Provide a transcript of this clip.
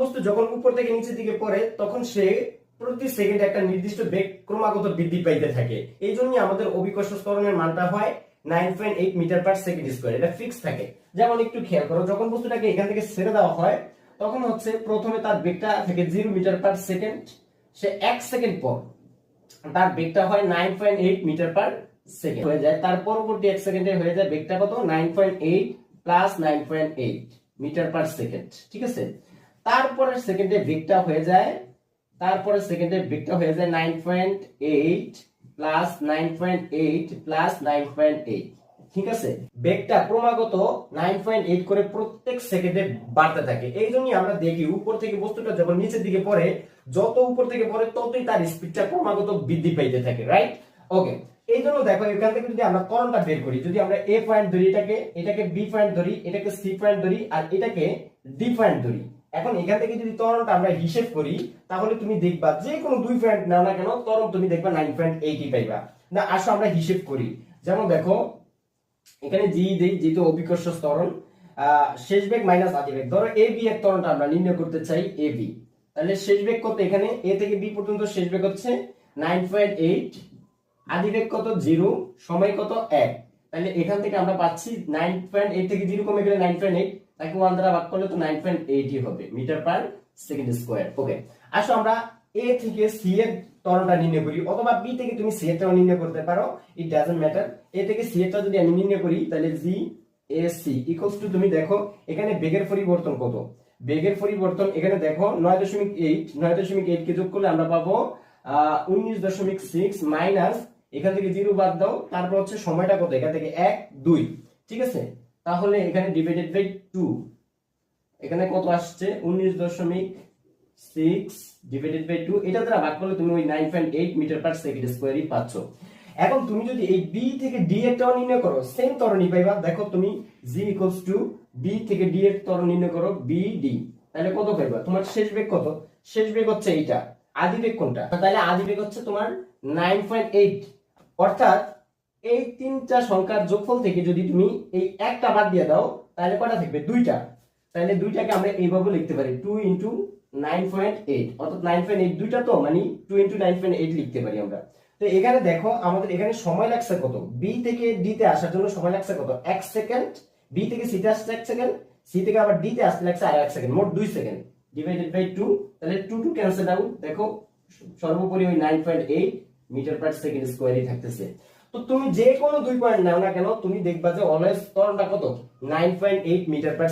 বস্তু যখন উপর থেকে নিচের দিকে পড়ে, তখন সে প্রতি সেকেন্ডে একটা নির্দিষ্ট বেগ ক্রমাগত বৃদ্ধি পাইতে থাকে। এই জন্যই আমাদের অভিকর্ষ ত্বরণের মানটা হয় nine point eight metre per second square এটা ফিক্স থাকে। যেমন একটু খেয়াল করো, যখন বস্তুটাকে এখান থেকে ছেড়ে দেওয়া হয়, তখন হচ্ছে প্রথমে তার বেগটা থাকে জিরো মিটার পার সেকেন্ড সে এক সেকেন্ড পর তার বেগটা হয় nine point eight metre per second হয়ে যায়। তার পরবর্তী এক সেকেন্ডে হয়ে যায় বেগটা কত? Nine point eight plus nine point eight metre per second ঠিক আছে? তারপরের সেকেন্ডে বেগটা হয়ে যায় তারপরে সেকেন্ডে বেগটা হয়ে যায় nine point eight plus nine point eight plus nine point eight ঠিক আছে? বেগটা ক্রমাগত নাইন পয়েন্ট এইট করে প্রত্যেক সেকেন্ডে বাড়তে থাকে। এই জন্যই আমরা দেখি উপর থেকে বস্তুটা যখন নিচের দিকে পড়ে, যত উপর থেকে পড়ে ততই তার স্পিডটা ক্রমাগত বৃদ্ধি পাইতে থাকে রাইট ওকে এই জন্য দেখো, এখান থেকে যদি আমরা করণটা বের করি, যদি আমরা এ পয়েন্ট ধরি এটাকে এটাকে বি পয়েন্ট ধরি, এটাকে সি পয়েন্ট ধরি, আর এটাকে ডি পয়েন্ট ধরি এখন এখান থেকে যদি তরণটা আমরা হিসেব করি, তাহলে তুমি দেখবা যে কোনো দুই পয়েন্ট নাও না কেন তরণ তুমি দেখবা নাইন পয়েন্ট এইটই পাইবা। না, আসো আমরা হিসেব করি। যেমন দেখো, এখানে জি দেই, যেহেতু অভিকর্ষ তরণ শেষ বেগ মাইনাস আদি বেগ। ধরো এ বি এর তরণটা আমরা নির্ণয় করতে চাই এ বি তাহলে শেষ বেগ কত এখানে? এ থেকে বি পর্যন্ত শেষ বেগ হচ্ছে নাইন পয়েন্ট এইট আদি বেগ কত? জিরো সময় কত? এক। তাহলে এখান থেকে আমরা পাচ্ছি নাইন পয়েন্ট এইট থেকে জিরো কমে গেলে নাইন পয়েন্ট এইট তাকে ওয়ান দ্বারা ভাগ করলে তো নাইন পয়েন্ট এইটই হবে metre per second square okay আসো আমরা এ থেকে সি এর ত্বরণটা নির্ণয় করি, অথবা বি থেকে তুমি সি এরটাও নির্ণয় করতে পারো ইট ডাজন্ট ম্যাটার এ থেকে সি এরটা যদি আমি নির্ণয় করি, তাহলে G A C equals to তুমি দেখো, এখানে বেগের পরিবর্তন কত? বেগের পরিবর্তন, এখানে দেখো নয় দশমিক এইট নয় দশমিক এইট কে যোগ করলে আমরা পাবো উনিশ দশমিক সিক্স মাইনাস এখান থেকে জিরো বাদ দাও, তারপর হচ্ছে সময়টা কত? এখান থেকে এক, দুই, ঠিক আছে? তাহলে এখানে ডিভাইডেড বাই টু এখানে কত আসছে? উনিশ দশমিক সিক্স ডিভাইডেড বাই টু এটা দ্বারা ভাগ করলে তুমি ওই nine point eight metre per second স্কোয়ারই পাচ্ছ। এখন তুমি যদি এই বি থেকে ডি এর টাও নির্ণয় করো সেম ত্বরণই পাইবা। দেখো তুমি জি ইকুয়ালস টু বি থেকে ডি এর ত্বরণ নির্ণয় করো বি ডি তাহলে কত পাইবা? তোমার শেষ বেগ কত? শেষ বেগ হচ্ছে এইটা। আদি বেগ কোনটা? তাহলে আদি বেগ হচ্ছে তোমার নাইন পয়েন্ট এইট অর্থাৎ এই তিনটা সংখ্যার যোগফল থেকে যদি তুমি এই একটা বাদ দিয়ে দাও, তাহলে কটা থাকবে? দুইটা। তাহলে দুইটাকে আমরা এইভাবে লিখতে পারি। Two into nine point eight অর্থাৎ নাইন পয়েন্ট এইট দুইটা তো মানে two into nine point eight লিখতে পারি আমরা। তো এখানে দেখো, আমাদের এখানে সময় লাগছে কত? বি থেকে ডি তে আসার জন্য সময় লাগছে কত? এক সেকেন্ড বি থেকে সি তে আসছে এক সেকেন্ড সি থেকে আবার ডি তে আসতে লাগছে আর এক সেকেন্ড মোট দুই সেকেন্ড ডিভাইডেড বাই টু তাহলে টু টু ক্যান্সেল আউট দেখো, সর্বোপরি ওই nine point eight metre per second স্কোয়ারই থাকতেছে। তুমি যে কোনো দুই পয়েন্ট নাও না কেন, তুমি দেখবা যে অলওয়েজ ত্বরণটা কত? Nine point eight metre per